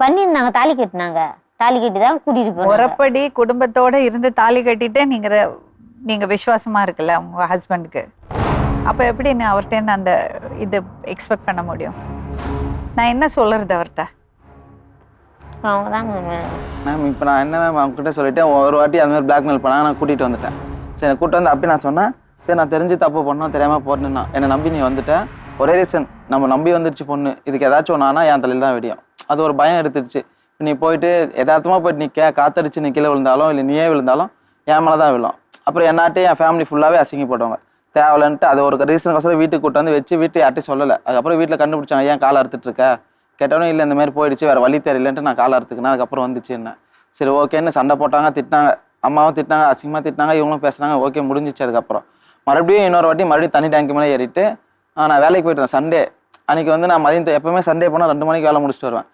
பண்ணியிருந்தாங்க தாலி கட்டினாங்க. தாலி கட்டி தான் கூட்டிட்டு போனாங்க. முறைப்படி குடும்பத்தோட இருந்து தாலி கட்டிட்டு நீங்க நீங்க விசுவாசமா இருக்குல்ல உங்க ஹஸ்பண்டுக்கு அப்ப எப்படி நீ அவர்கிட்ட அந்த இது எக்ஸ்பெக்ட் பண்ண முடியும்? நான் என்ன சொல்றது அவர்கிட்ட அவங்க தான் மேம் இப்போ நான் என்ன மேம் அவங்ககிட்ட சொல்லிட்டேன் ஒரு வாட்டி அந்த மாதிரி பிளாக்மெயில் பண்ணாங்க நான் கூட்டிகிட்டு வந்துட்டேன். சரி கூப்பிட்டு வந்து அப்படி நான் சொன்னேன் சரி நான் தெரிஞ்சு தப்பு பண்ணோம் தெரியாமல் போட்டேன்னா என்னை நம்பி நீ வந்துட்டேன் ஒரே ரீசன் நம்ம நம்பி வந்துருச்சு பொண்ணு இதுக்கு ஏதாச்சும் ஒன்றானா என் தலையில் தான் வெடியும். அது ஒரு பயம் எடுத்துடுச்சு நீ போயிட்டு எதார்த்தமாக போயிட்டு நிற்க காத்தடிச்சு நீ கீழே விழுந்தாலும் இல்லை நீயே விழுந்தாலும் என் மேலே தான் விழும். அப்புறம் என்னாட்டே என் ஃபேமிலி ஃபுல்லாகவே அசிங்கப்படுவாங்க தேவையில்லன்ட்டு அது ஒரு ரீசனுக்கோசரம் வீட்டுக்கு கூட்டு வந்து வச்சு வீட்டு யார்ட்டையும் சொல்லலை. அதுக்கப்புறம் வீட்டில் கண்டுபிடிச்சாங்க ஏன் காலை அறுத்துட்டு இருக்க? கேட்டவனே இல்லை இந்த மாதிரி போயிடுச்சு வேறு வழி தெரியலன்ட்டு நான் காலை அறுத்துக்கினேன் அதுக்கப்புறம் வந்துச்சு என்ன? சரி ஓகேன்னு சண்டை போட்டாங்க திட்டினாங்க. அம்மாவும் திட்டினாங்க அசிங்கமாக திட்டினாங்க இவங்களும் பேசுனாங்க ஓகே முடிஞ்சிச்சு அதுக்கப்புறம். மறுபடியும் இன்னொரு வாட்டி மறுபடியும் தனி டேங்க் மேலே ஏறிட்டு நான் வேலைக்கு போயிட்டு சண்டே. அன்னைக்கு வந்து நான் மதியம் எப்போவுமே சண்டே போனால் ரெண்டு மணிக்கு வேலை முடிச்சுட்டு வருவேன்.